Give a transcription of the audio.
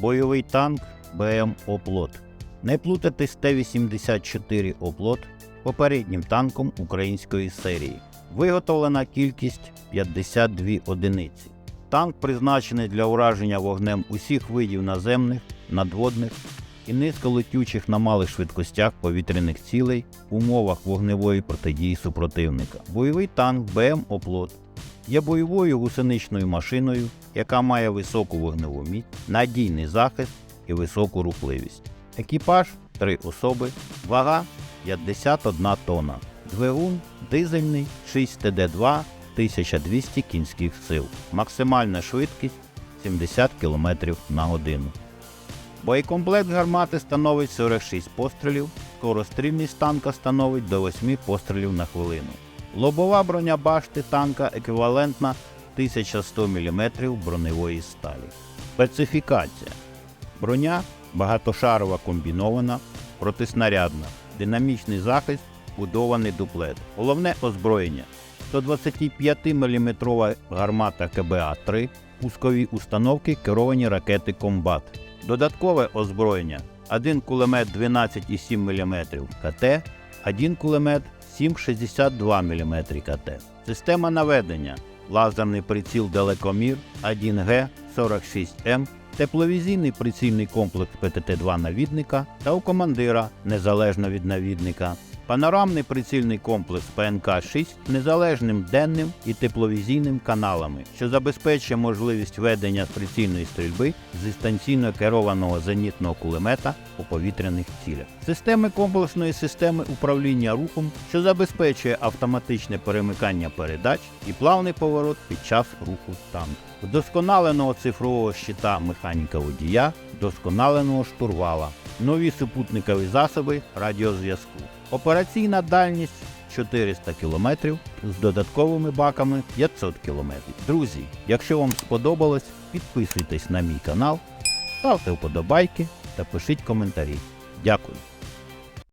бойовий танк БМ Оплот. Не плутати з Т-84 Оплот попереднім танком української серії. Виготовлена кількість 52 одиниці. Танк призначений для ураження вогнем усіх видів наземних, надводних і низьколетючих на малих швидкостях повітряних цілей в умовах вогневої протидії супротивника. Бойовий танк БМ Оплот є бойовою гусеничною машиною, яка має високу вогневу міць, надійний захист і високу рухливість. Екіпаж 3 особи, вага 51 тонна, двигун дизельний 6 ТД2 1200 кінських сил, максимальна швидкість 70 км на годину. Боєкомплект гармати становить 46 пострілів, скорострільність танка становить до 8 пострілів на хвилину. Лобова броня башти танка еквівалентна 1100 мм броневої сталі. Специфікація. Броня багатошарова комбінована, протиснарядна, динамічний захист, будований дуплет. Головне озброєння 125 мм гармата КБА-3, пускові установки керовані ракети Комбат. Додаткове озброєння 1 кулемет 12,7 мм КТ, 1 кулемет 7,62 мм КТ. Система наведення лазерний приціл далекомір 1Г 46М, тепловізійний прицільний комплекс ПТТ-2 навідника та у командира незалежно від навідника. Панорамний прицільний комплекс ПНК-6 незалежним денним і тепловізійним каналами, що забезпечує можливість ведення прицільної стрільби з дистанційно керованого зенітного кулемета у повітряних цілях. Системи комплексної системи управління рухом, що забезпечує автоматичне перемикання передач і плавний поворот під час руху танку. Вдосконаленого цифрового щита механіка водія, вдосконаленого штурвала, нові супутникові засоби радіозв'язку. Операційна дальність 400 км з додатковими баками 500 км. Друзі, якщо вам сподобалось, підписуйтесь на мій канал, ставте вподобайки та пишіть коментарі. Дякую.